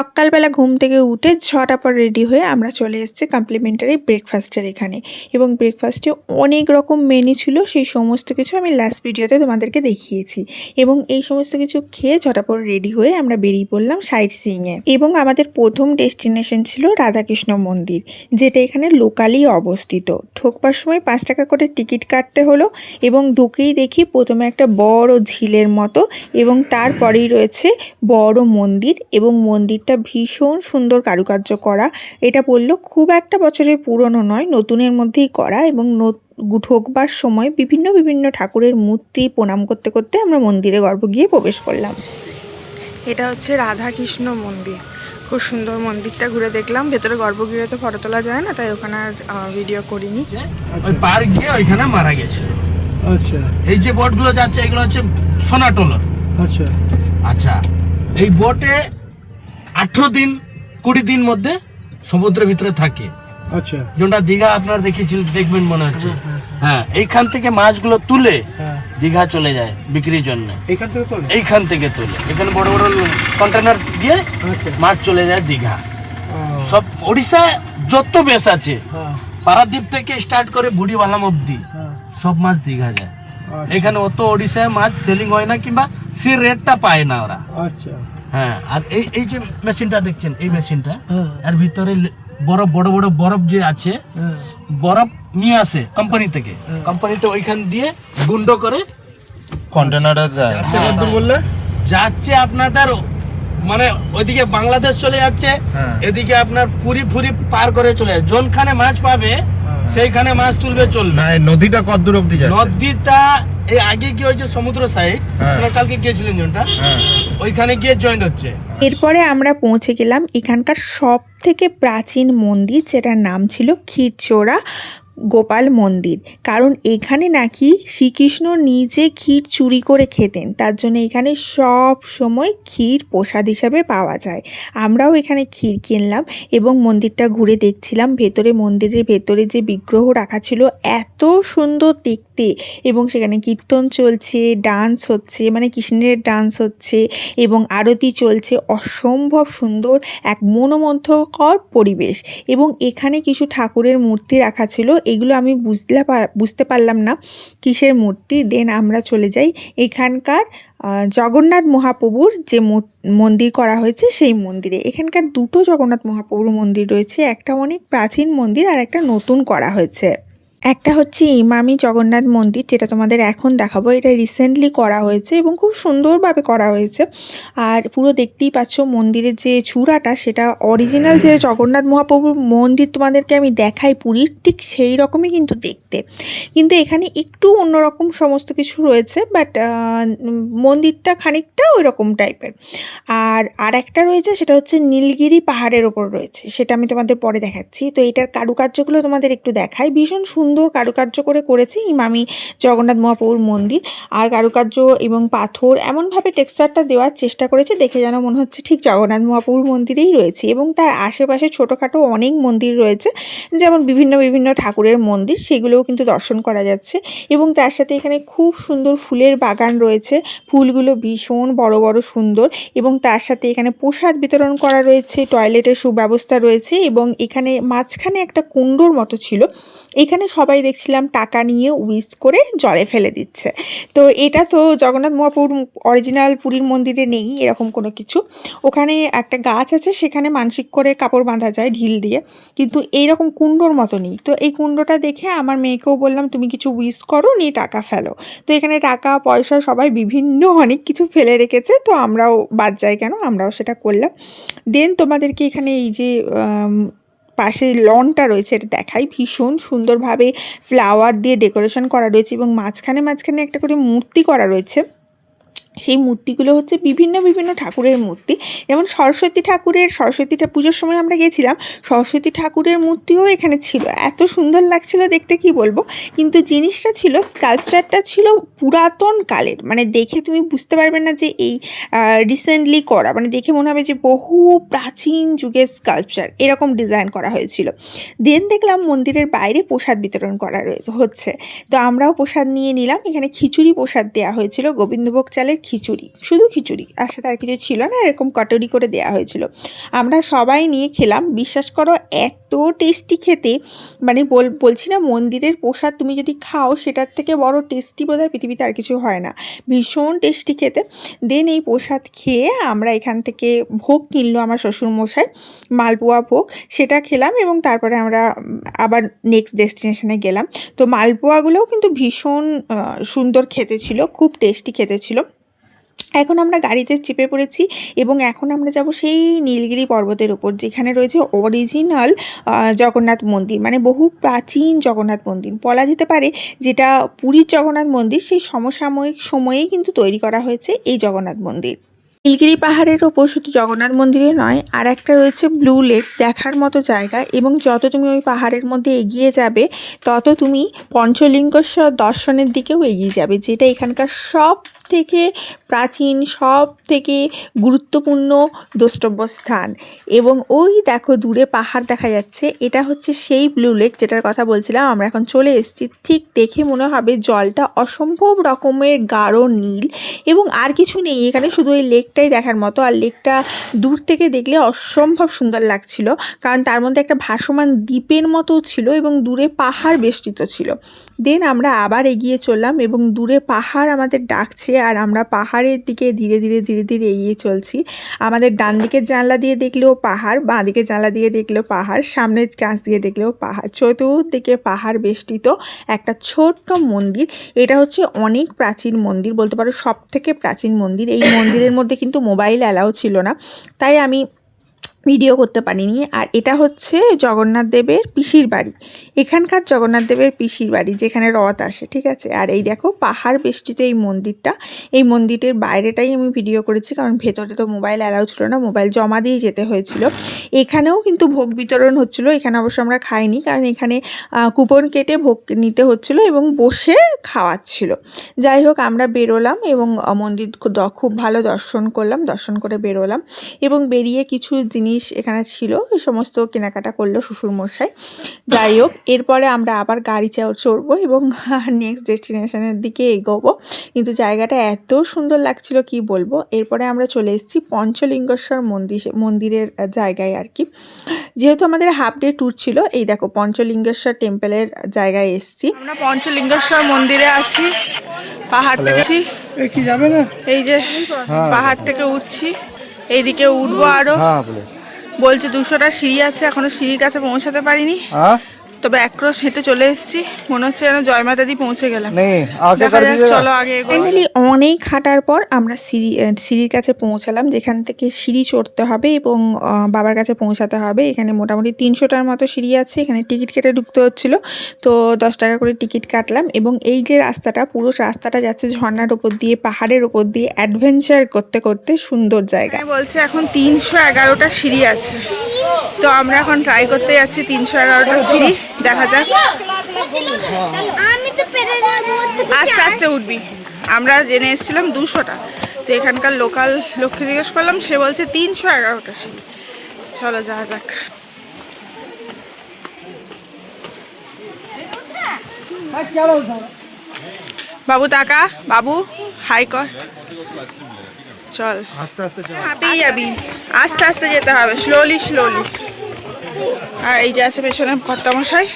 সকালবেলা ঘুম থেকে উঠে ছটা পর রেডি হয়ে আমরা চলে এসেছি কমপ্লিমেন্টারি ব্রেকফাস্টের এখানে। এবং ব্রেকফাস্টে অনেক রকম মেনু ছিল, সেই সমস্ত কিছু আমি লাস্ট ভিডিওতে তোমাদেরকে দেখিয়েছি। এবং এই সমস্ত কিছু খেয়ে ছটা পর রেডি হয়ে আমরা বেরিয়ে পড়লাম সাইট সিইংয়ে এবং আমাদের প্রথম ডেস্টিনেশন ছিল রাধাকৃষ্ণ মন্দির, যেটা এখানে লোকালি অবস্থিত। ঢোকবার সময় পাঁচ টাকা করে টিকিট কাটতে হলো এবং ঢুকেই দেখি প্রথমে একটা বড় ঝিলের মতো এবং তারপরেই রয়েছে বড় মন্দির এবং মন্দিরটা ভীষণ সুন্দর কারুকার্য করা। এটা বলল খুব একটা বছরের পুরনো নয় নতুনের মধ্যেই করা এবং ঢোকবার সময় বিভিন্ন বিভিন্ন ঠাকুরের মূর্তি প্রণাম করতে করতে আমরা মন্দিরে গর্ভ গিয়ে প্রবেশ করলাম। এটা হচ্ছে রাধা কৃষ্ণ মন্দির। খুব সুন্দর মন্দিরটা ঘুরে দেখলাম। ভেতরে গর্ভগৃহতে ফটো তোলা যায় না তাই ওখানে আর ভিডিও করিনি। ওই পার গিয়ে ওইখানে মারা গেছিল আচ্ছা। এই যে বোটগুলো যাচ্ছে এগুলো হচ্ছে সোনাটলর আচ্ছা। আচ্ছা। এই বোটে আঠেরো দিন কুড়ি দিন মধ্যে সমুদ্রের ভিতরে থাকে। আচ্ছা। যেটা দীঘা আপনারা দেখেছিলেন দেখবেন মনে হচ্ছে। হ্যাঁ এইখান থেকে মাছগুলো তুলে হ্যাঁ। দীঘা চলে যায় বিক্রির জন্য। এখান থেকে তোলে? এইখান থেকে তুলে। এখানে বড় বড় কন্টেনার দিয়ে আচ্ছা। মাছ চলে যায় দীঘা। সব ওড়িশায় যত বেশ আছে হ্যাঁ। পারাদ্বীপ থেকে স্টার্ট করে বুড়িবালাম অব্দি হ্যাঁ। সব মাছ দীঘা যায়। আচ্ছা, এখানে অত ওড়িশায় মাছ সেলিং হয় না কিংবা সে রেটটা পায় না ওরা। আচ্ছা। হ্যাঁ আর এই এই যে মেশিনটা দেখছেন এই মেশিনটা হ্যাঁ। এর ভিতরে বরফ বড় বড় বরফ যে আছে হ্যাঁ। বরফ নিয়ে আসে কোম্পানি থেকে। হ্যাঁ। কোম্পানিতে ওইখান দিয়ে গুন্ড করে কন্টেনারে বললে যাচ্ছে আপনাদের মানে ওইদিকে বাংলাদেশ চলে যাচ্ছে হ্যাঁ। এদিকে আপনার পুরি ফুরি পার করে চলে যাচ্ছে যোনখানে মাছ পাবে সেইখানে মাছ তুলবে চল না এই নদীটা কত দূর অব্দি যায় নদীটা এই আগে কি হয়েছে সমুদ্র সাইড হ্যাঁ। আপনারা কালকে গিয়েছিলেন যোনটা হ্যাঁ। ওইখানে গিয়ে জয়েন্ট হচ্ছে। এরপরে আমরা পৌঁছে গেলাম এখানকার সব থেকে প্রাচীন মন্দির যেটার নাম ছিল ক্ষীরচোরা। গোপাল মন্দির। কারণ এখানে নাকি শ্রীকৃষ্ণ নিজে ক্ষীর চুরি করে খেতেন। তার জন্য এখানে সব সময় ক্ষীর প্রসাদ হিসাবে পাওয়া যায়। আমরাও এখানে ক্ষীর কিনলাম এবং মন্দিরটা ঘুরে দেখছিলাম। ভেতরে মন্দিরের ভেতরে যে বিগ্রহ রাখা ছিল এত সুন্দর দেখতে এবং সেখানে কীর্তন চলছে, ডান্স হচ্ছে মানে কৃষ্ণের ডান্স হচ্ছে এবং আরতি চলছে। অসম্ভব সুন্দর এক মনোমন্থকর পরিবেশ এবং এখানে কিছু ঠাকুরের মূর্তি রাখা ছিল এগুলো আমি বুঝলে বুঝতে পারলাম না। কিসের মূর্তি? দেন আমরা চলে যাই। এখানকার জগন্নাথ মহাপ্রভুর যে মন্দির করা হয়েছে সেই মন্দিরে। এখানকার দুটো জগন্নাথ মহাপ্রভুর মন্দির রয়েছে। একটা অনেক প্রাচীন মন্দির আর একটা নতুন করা হয়েছে। একটা হচ্ছে ইমামি জগন্নাথ মন্দির, যেটা তোমাদের এখন দেখাবো। এটা রিসেন্টলি করা হয়েছে এবং খুব সুন্দরভাবে করা হয়েছে। আর পুরো দেখতেই পাচ্ছ মন্দিরের যে চূড়াটা, সেটা অরিজিনাল যে জগন্নাথ মহাপ্রভুর মন্দির তোমাদেরকে আমি দেখাই পুরীর, ঠিক সেই রকমই কিন্তু দেখতে। কিন্তু এখানে একটু অন্যরকম সমস্ত কিছু রয়েছে বাট মন্দিরটা খানিকটা ওই রকম টাইপের আর আর একটা রয়েছে, সেটা হচ্ছে নীলগিরি পাহাড়ের ওপর রয়েছে, সেটা আমি তোমাদের পরে দেখাচ্ছি। তো এটার কারুকার্যগুলো তোমাদের একটু দেখাই। ভীষণ সুন্দর কারুকার্য করে করেছে ইমামি জগন্নাথ মহাপ্রভুর মন্দির। আর কারুকার্য এবং পাথর এমনভাবে টেক্সচারটা দেওয়ার চেষ্টা করেছে, দেখে যেন মনে হচ্ছে ঠিক জগন্নাথ মহাপ্রভুর মন্দিরেই রয়েছে। এবং তার আশেপাশে ছোটোখাটো অনেক মন্দির রয়েছে, যেমন বিভিন্ন বিভিন্ন ঠাকুরের মন্দির, সেগুলোও কিন্তু দর্শন করা যাচ্ছে। এবং তার সাথে এখানে খুব সুন্দর ফুলের বাগান রয়েছে, ফুলগুলো ভীষণ বড় বড় সুন্দর। এবং তার সাথে এখানে প্রসাদ বিতরণ করা রয়েছে, টয়লেটের সুব্যবস্থা রয়েছে এবং এখানে মাঝখানে একটা কুণ্ডোর মতো ছিল। এখানে সবাই দেখছিলাম টাকা নিয়ে উইস করে জলে ফেলে দিচ্ছে। তো এটা তো জগন্নাথ মহাপুর অরিজিনাল পুরীর মন্দিরে নেই, এরকম কোনো কিছু। ওখানে একটা গাছ আছে, সেখানে মানসিক করে কাপড় বাঁধা যায় ঢিল দিয়ে, কিন্তু এইরকম কুণ্ডোর মতো নেই। তো এই কুণ্ডোটা দেখে আমার মেয়েকেও বললাম, তুমি কিছু উইস করো, নিয়ে টাকা ফেলো। তো এখানে টাকা, পয়সা সবাই বিভিন্ন অনেক কিছু ফেলে রেখেছে, তো আমরাও বাদ যাই কেন? আমরাও সেটা করলাম। দেন তোমাদেরকে এখানে এই যে পাশে লনটা রয়েছে, এটা দেখাই ভীষণ সুন্দরভাবে ফ্লাওয়ার দিয়ে ডেকোরেশন করা রয়েছে এবং মাঝখানে মাঝখানে একটা করে মূর্তি করা রয়েছে। সেই মূর্তিগুলো হচ্ছে বিভিন্ন বিভিন্ন ঠাকুরের মূর্তি। যেমন সরস্বতী ঠাকুরের সরস্বতী পুজোর সময় আমরা গেছিলাম, সরস্বতী ঠাকুরের মূর্তিও এখানে ছিল। এত সুন্দর লাগছিল দেখতে কি বলব? কিন্তু জিনিসটা ছিল স্কাল্পচারটা ছিল পুরাতন কালের। মানে দেখে তুমি বুঝতে পারবে না যে এই রিসেন্টলি করা। মানে দেখে মনে হবে যে বহু প্রাচীন যুগের স্কাল্পচার এরকম ডিজাইন করা হয়েছিল। দেন দেখলাম মন্দিরের বাইরে প্রসাদ বিতরণ করা হচ্ছে। তো আমরাও প্রসাদ নিয়ে নিলাম। এখানে খিচুড়ি প্রসাদ দেওয়া হয়েছিল। গোবিন্দভোগ চালের খিচুড়ি, শুধু খিচুড়ি আর সাথে আর কিছু ছিল না, এরকম কটরি করে দেওয়া হয়েছিল। আমরা সবাই নিয়ে খেলাম, বিশ্বাস করো এত টেস্টি খেতে মানে বল, বলছি না মন্দিরের প্রসাদ তুমি যদি খাও সেটার থেকে বড় টেস্টি বোধ হয় পৃথিবীতে আর কিছু হয় না। ভীষণ টেস্টি খেতে। দেন এই প্রসাদ খেয়ে আমরা এখান থেকে ভোগ কিনলো আমার শ্বশুরমশাই, মালপোয়া ভোগ, সেটা খেলাম এবং তারপরে আমরা আবার নেক্সট ডেস্টিনেশনে গেলাম। তো মালপোয়াগুলোও কিন্তু ভীষণ সুন্দর খেতে ছিল, খুব টেস্টি খেতে ছিল। এখন আমরা গাড়িতে চেপে পড়েছি এবং এখন আমরা যাব সেই নীলগিরি পর্বতের ওপর যেখানে রয়েছে অরিজিনাল জগন্নাথ মন্দির মানে বহু প্রাচীন জগন্নাথ মন্দির। বলা যেতে পারে যেটা পুরীর জগন্নাথ মন্দির, সেই সমসাময়িক সময়েই কিন্তু তৈরি করা হয়েছে এই জগন্নাথ মন্দির। নীলগিরি পাহাড়ের ওপর শুধু জগন্নাথ মন্দিরে নয় আর একটা রয়েছে ব্লু লেক দেখার মতো জায়গা। এবং যত তুমি ওই পাহাড়ের মধ্যে এগিয়ে যাবে, তত তুমি পঞ্চলিঙ্গেশ্বর দর্শনের দিকেও এগিয়ে যাবে, যেটা এখানকার সব থেকে প্রাচীন সব থেকে গুরুত্বপূর্ণ দ্রষ্টব্য স্থান এবং ওই দেখো দূরে পাহাড় দেখা যাচ্ছে, এটা হচ্ছে সেই ব্লু লেক যেটার কথা বলছিলাম, আমরা এখন চলে এসেছি। ঠিক দেখে মনে হবে জলটা অসম্ভব রকমের গাঢ় নীল। এবং আর কিছু নেই, এখানে শুধু ওই লেকটাই দেখার মতো। আর লেকটা দূর থেকে দেখলে অসম্ভব সুন্দর লাগছিল। কারণ তার মধ্যে একটা ভাসমান দ্বীপের মতো ছিল এবং দূরে পাহাড় বেষ্টিত ছিল। দেন আমরা আবার এগিয়ে চললাম এবং দূরে পাহাড় আমাদের ডাকছে আর আমরা পাহাড়ের দিকে ধীরে ধীরে ধীরে ধীরে এগিয়ে চলছি। আমাদের ডান দিকের জানলা দিয়ে দেখলেও পাহাড়, বাঁ দিকের জানলা দিয়ে দেখলেও পাহাড়, সামনের কাছ দিয়ে দেখলেও পাহাড়। চতুর্দিকে পাহাড় বেষ্টিত একটা ছোট্ট মন্দির। এটা হচ্ছে অনেক প্রাচীন মন্দির, বলতে পারো সব থেকে প্রাচীন মন্দির। এই মন্দিরের মধ্যে কিন্তু মোবাইল অ্যালাউ ছিল না। তাই আমি ভিডিও করতে পারিনি। আর এটা হচ্ছে জগন্নাথ দেবের পিসির বাড়ি। এখানকার জগন্নাথ দেবের পিসির বাড়ি, যেখানে রথ আসে, ঠিক আছে? আর এই দেখো, পাহাড় বেষ্টিত এই মন্দিরটা। এই মন্দিরের বাইরেটাই আমি ভিডিও করেছি, কারণ ভেতরে তো মোবাইল অ্যালাউ ছিল না, মোবাইল জমা দিয়ে যেতে হয়েছিল। এখানেও কিন্তু ভোগ বিতরণ হচ্ছিল, এখানে অবশ্য আমরা খাইনি, কারণ এখানে কুপন কেটে ভোগ নিতে হচ্ছিল এবং বসে খাওয়াচ্ছিল। যাই হোক, আমরা বেরোলাম এবং মন্দির খুব ভালো দর্শন করলাম, দর্শন করে বেরোলাম। এবং বেরিয়ে কিছু জিনিস এখানে ছিল এই সমস্ত কেনাকাটা করল শ্বশুরমশাই। যাই হোক এরপরে আমরা আবার গাড়ি চা- চড়বো এবং নেক্সট ডেস্টিনেশনের দিকে এগোবো। কিন্তু জায়গাটা এত সুন্দর লাগছিল কি বলব? এরপরে আমরা চলে এসেছি পঞ্চলিঙ্গেশ্বর মন্দির মন্দিরের জায়গায় আর কি। যেহেতু আমাদের হাফ ডে ট্যুর ছিল এই দেখো পঞ্চলিঙ্গেশ্বর টেম্পলের জায়গায় এসেছি। আমরা পঞ্চলিঙ্গেশ্বর মন্দিরে আছি পাহাড় থেকে যাবে এই যে পাহাড় থেকে উঠছি এইদিকে উঠবো আরও। হ্যাঁ বলে। বলছে দুশোটা সিঁড়ি আছে এখনও সিঁড়ির কাছে পৌঁছাতে পারিনি। হ্যাঁ? তবে এক ক্রস হেঁটে চলে এসেছি। মনে হচ্ছে যেন জয়মাতাদি পৌঁছে গেলাম। নেই আগে চলো আগে ফাইনালি অনেক হাঁটার পর আমরা সিঁড়ি সিঁড়ির কাছে পৌঁছালাম যেখান থেকে সিঁড়ি চড়তে হবে এবং বাবার কাছে পৌঁছাতে হবে। এখানে মোটামুটি তিনশোটার মতো সিঁড়ি আছে এখানে টিকিট কেটে ঢুকতে হচ্ছিল। তো দশ টাকা করে টিকিট কাটলাম এবং এই যে রাস্তাটা পুরো রাস্তাটা যাচ্ছে ঝর্ণার ওপর দিয়ে পাহাড়ের ওপর দিয়ে অ্যাডভেঞ্চার করতে করতে সুন্দর জায়গা। বলছে এখন তিনশো এগারোটা সিঁড়ি আছে। তো আমরা এখন ট্রাই করতে যাচ্ছি তিনশো এগারোটা সিঁড়ি। দেখা যাক। আস্তে আস্তে উঠবি। আমরা জেনে এসেছিলাম দুশোটা। তো এখানকার লোকাল লোককে জিজ্ঞেস করলাম, সে বলছে তিনশো এগারোটা সিঁড়ি। চলো যাওয়া যাক। বাবু তাকা বাবু, হাই কর। চল। আস্তে আস্তে। হাঁপিয়ে যাবি। আস্তে আস্তে যেতে হবে। স্লোলি স্লোলি আর এই যে আছে পেছনে কর্তামশাই।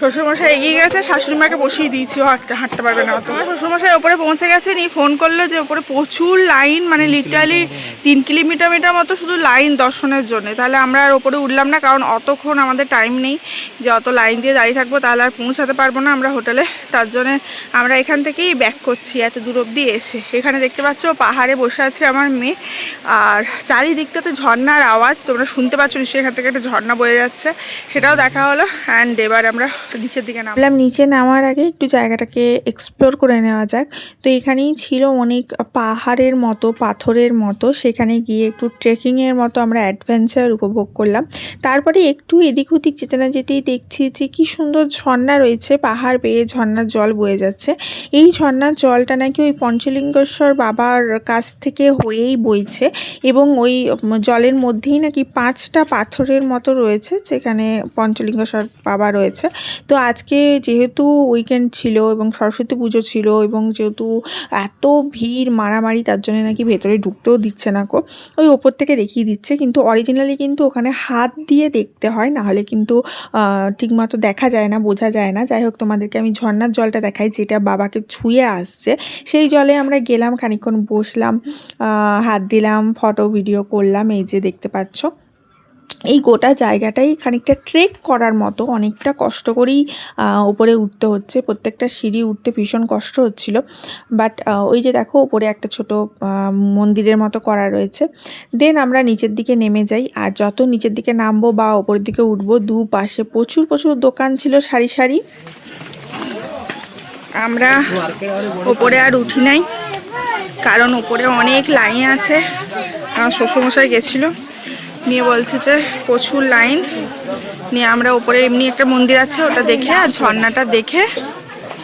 শ্বশুরমশাই এগিয়ে গেছে শাশুড়ি মাকে বসিয়ে দিয়েছি হাঁটতে হাঁটতে পারবে না। অত শ্বশুরমশাই ওপরে পৌঁছে গেছে নি ফোন করল যে ওপরে প্রচুর লাইন মানে লিটারালি তিন কিলোমিটার মিটার মতো শুধু লাইন দর্শনের জন্য। তাহলে আমরা আর ওপরে উঠলাম না, কারণ অতক্ষণ আমাদের টাইম নেই। যে অত লাইন দিয়ে দাঁড়িয়ে থাকব, তাহলে আর পৌঁছাতে পারব না আমরা হোটেলে। তার জন্যে আমরা এখান থেকেই ব্যাক করছি, এত দূর অবধি এসে। এখানে দেখতে পাচ্ছ, পাহাড়ে বসে আছে আমার মেয়ে। আর চারিদিকটাতে ঝর্ণার আওয়াজ, তোমরা শুনতে পাচ্ছ নিশ্চয়ই এখান থেকে একটা ঝর্ণা বয়ে যাচ্ছে। সেটাও দেখা হলো অ্যান্ড এবার আমরা নিচের দিকে নাম। ভাবলাম নিচে নামার আগে একটু জায়গাটাকে এক্সপ্লোর করে নেওয়া যাক। তো এখানেই ছিল অনেক পাহাড়ের মতো, পাথরের মতো। সেখানে গিয়ে একটু ট্রেকিংয়ের মতো আমরা অ্যাডভেঞ্চার উপভোগ করলাম। তারপরে একটু এদিক ওদিক যেতে না যেতেই দেখছি যে কি সুন্দর ঝর্ণা রয়েছে। পাহাড় বেয়ে ঝর্ণার জল বয়ে যাচ্ছে। এই ঝর্ণার জলটা নাকি ওই পঞ্চলিঙ্গেশ্বর বাবার কাছ থেকে হয়েই বইছে এবং ওই জলের মধ্যেই নাকি পাঁচটা পাথরের মতো রয়েছে, যেখানে পঞ্চলিঙ্গেশ্বর বাবা রয়েছে। তো আজকে যেহেতু উইকেন্ড ছিল এবং সরস্বতী পুজো ছিল এবং যেহেতু এত ভিড়, মারামারি, তার জন্য নাকি ভেতরে ঢুকতেও দিচ্ছে না কো ওই ওপর থেকে দেখিয়ে দিচ্ছে, কিন্তু অরিজিনালি কিন্তু ওখানে হাত দিয়ে দেখতে হয় না হলে কিন্তু ঠিকমতো দেখা যায় না, বোঝা যায় না। যাই হোক, তোমাদেরকে আমি ঝর্নার জলটা দেখাই, যেটা বাবাকে ছুঁয়ে আসছে। সেই জলে আমরা গেলাম, খানিকক্ষণ বসলাম হাত দিলাম ফটো ভিডিও করলাম, এই যে দেখতে পাচ্ছ। এই গোটা জায়গাটাই খানিকটা ট্রেক করার মতো, অনেকটা কষ্ট করেই ওপরে উঠতে হচ্ছে। প্রত্যেকটা সিঁড়ি উঠতে ভীষণ কষ্ট হচ্ছিল। বাট ওই যে দেখো ওপরে একটা ছোট মন্দিরের মতো করা রয়েছে। দেন আমরা নিচের দিকে নেমে যাই। আর যত নিচের দিকে নামবো বা ওপরের দিকে উঠবো দু পাশে প্রচুর প্রচুর দোকান ছিল সারি সারি। আমরা ওপরে আর উঠি নাই। কারণ ওপরে অনেক লাইন আছে। আমার শ্বশুরমশাই গেছিল। নিয়ে বলছে যে প্রচুর লাইন। নিয়ে আমরা উপরে এমনি একটা মন্দির আছে, ওটা দেখে আর ঝর্ণাটা দেখে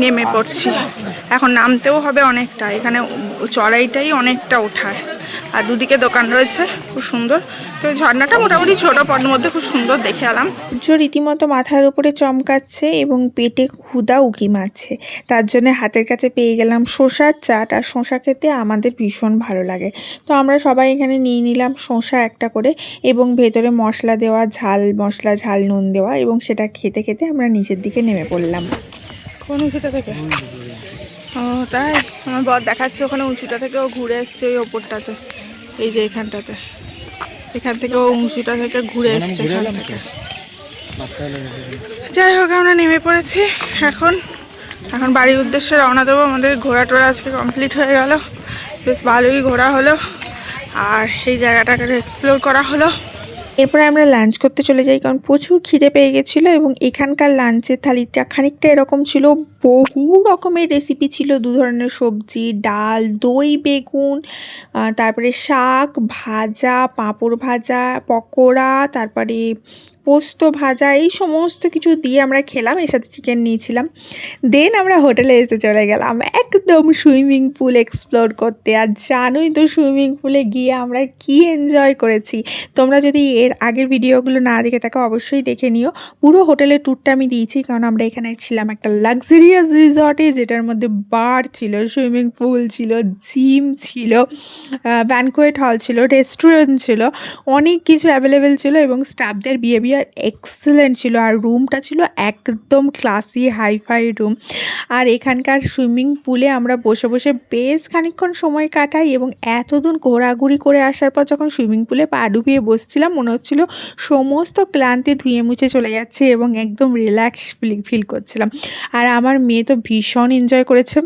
নেমে পড়ছি। এখন নামতেও হবে অনেকটা, এখানে চড়াইটাই অনেকটা ওঠার। আর দুদিকে দোকান রয়েছে, খুব সুন্দর। তো ঝর্ণাটা মোটামুটি ছোটো পটের মধ্যে খুব সুন্দর দেখে এলাম। সূর্য রীতিমতো মাথার উপরে চমকাচ্ছে এবং পেটে ক্ষুধা উকি মারছে। তার জন্য হাতের কাছে পেয়ে গেলাম শসার চাট আর শসা খেতে আমাদের ভীষণ ভালো লাগে। তো আমরা সবাই এখানে নিয়ে নিলাম শসা একটা করে এবং ভেতরে মশলা দেওয়া ঝাল মশলা ঝাল নুন দেওয়া এবং সেটা খেতে খেতে আমরা নিচের দিকে নেমে পড়লাম। কোন উঁচুটা থেকে? ও তাই? আমার বর দেখাচ্ছে ওখানে উঁচুটা থেকে ও ঘুরে এসছে ওই ওপরটাতে এই যে এখানটাতে। এখান থেকে ও উঁচুটা থেকে ঘুরে এসছে যাই হোক আমরা নেমে পড়েছি এখন। এখন বাড়ির উদ্দেশ্যে রওনা দেবো। আমাদের ঘোরা টোরা আজকে কমপ্লিট হয়ে গেল। বেশ ভালোই ঘোরা হলো। আর এই জায়গাটাকে এক্সপ্লোর করা হলো। এরপরে আমরা লাঞ্চ করতে চলে যাই, কারণ প্রচুর খিদে পেয়ে গেছিল এবং এখানকার লাঞ্চের থালিটা খানিকটা এরকম ছিল, বহু রকমের রেসিপি ছিল। দু ধরনের সবজি, ডাল, দই, বেগুন তারপরে শাক ভাজা, পাঁপড় ভাজা, পকোড়া, তারপরে পোস্ত ভাজা, এই সমস্ত কিছু দিয়ে আমরা খেলাম, এর সাথে চিকেন নিয়েছিলাম। দেন আমরা হোটেলে এসে চলে গেলাম, একদম সুইমিং পুল এক্সপ্লোর করতে। আর জানোই তো সুইমিং পুলে গিয়ে আমরা কি এনজয় করেছি। তোমরা যদি এর আগের ভিডিওগুলো না দেখে থাকো, অবশ্যই দেখে নিও। পুরো হোটেলের ট্যুরটা আমি দিয়েছি, কারণ আমরা এখানে ছিলাম একটা লাক্সারিয়াস রিসর্টে যেটার মধ্যে বার ছিল সুইমিং পুল ছিল জিম ছিল ব্যানকোয়েট হল ছিল রেস্টুরেন্ট ছিল, অনেক কিছু অ্যাভেলেবেল ছিল এবং স্টাফদের বিহেভিয়ার এক্সেলেন্ট ছিল, আর রুমটা ছিল একদম ক্লাসি হাইফাই রুম আর এখানকার সুইমিং পুলে আমরা বসে বসে বেশ খানিকক্ষণ সময় কাটাই এবং এতদিন ঘোরাঘুরি করে আসার পর যখন সুইমিং পুলে পা ডুবিয়ে বসছিলাম, মনে হচ্ছিল সমস্ত ক্লান্তি ধুয়ে মুছে চলে যাচ্ছে এবং একদম রিল্যাক্স ফিল করছিলাম। আর আমার মেয়ে তো ভীষণ এনজয় করেছে।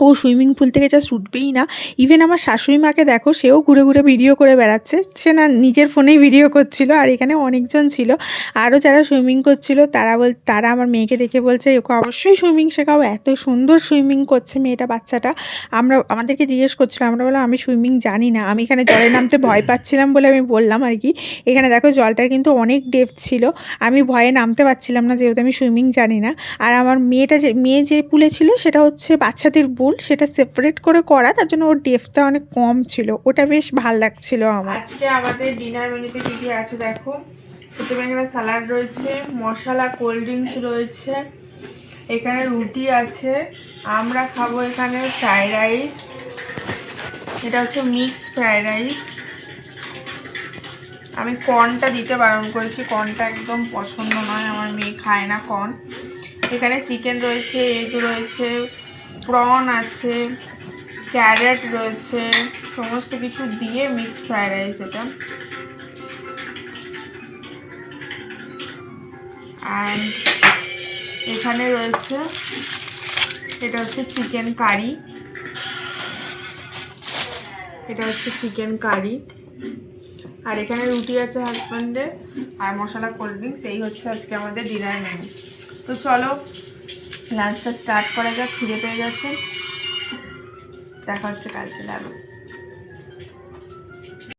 ও সুইমিং পুল থেকে জাস্ট উঠবেই না। ইভেন আমার শাশুড়ি মাকে দেখো, সেও ঘুরে ঘুরে ভিডিও করে বেড়াচ্ছে। সে না নিজের ফোনেই ভিডিও করছিল, আর এখানে অনেকজন ছিল। আরও যারা সুইমিং করছিল, তারা বল, তারা আমার মেয়েকে দেখে বলছে, ওকে অবশ্যই সুইমিং শেখাও, এত সুন্দর সুইমিং করছে মেয়েটা, বাচ্চাটা। আমরা, আমাদেরকে জিজ্ঞেস করছিলাম আমরা বললাম, আমি সুইমিং জানি না। আমি এখানে জলে নামতে ভয় পাচ্ছিলাম বলে আমি বললাম আর কি। এখানে দেখো জলটার কিন্তু অনেক ডেপথ ছিল। আমি ভয়ে নামতে পারছিলাম না, যেহেতু আমি সুইমিং জানি না। আর আমার মেয়েটা যে, মেয়ে যে পুলে ছিল, সেটা হচ্ছে বাচ্চাদের পুল সেটা সেপারেট করে করা, তার জন্য ওর ডেপথটা অনেক কম ছিল। ওটা বেশ ভালো লাগছিল আমার। আজকে আমাদের ডিনার মেনুতে কি কি আছে দেখো? প্রথমে এখানে স্যালাড রয়েছে, মশলা কোল্ড ড্রিঙ্কস রয়েছে, এখানে রুটি আছে, আমরা খাব এখানে ফ্রায়েড রাইস এটা হচ্ছে মিক্স ফ্রায়েড রাইস আমি কর্নটা দিতে বারণ করেছি কর্নটা একদম পছন্দ নয়, আমার মেয়ে খায় না কর্ন এখানে চিকেন রয়েছে এগ রয়েছে প্রন আছে, ক্যারেট রয়েছে, সমস্ত কিছু দিয়ে মিক্স ফ্রাইড রাইস এটা। অ্যান্ড এখানে রয়েছে, এটা হচ্ছে চিকেন কারি। এটা হচ্ছে চিকেন কারি। আর এখানে রুটি আছে হাজব্যান্ডের আর মশলা কোল্ড ড্রিঙ্কস এই হচ্ছে আজকে আমাদের ডিনার মেনু তো চলো লাঞ্চটা স্টার্ট করা যাক খিদে পেয়ে গেছে। দেখা হচ্ছে কালকে। লাগবে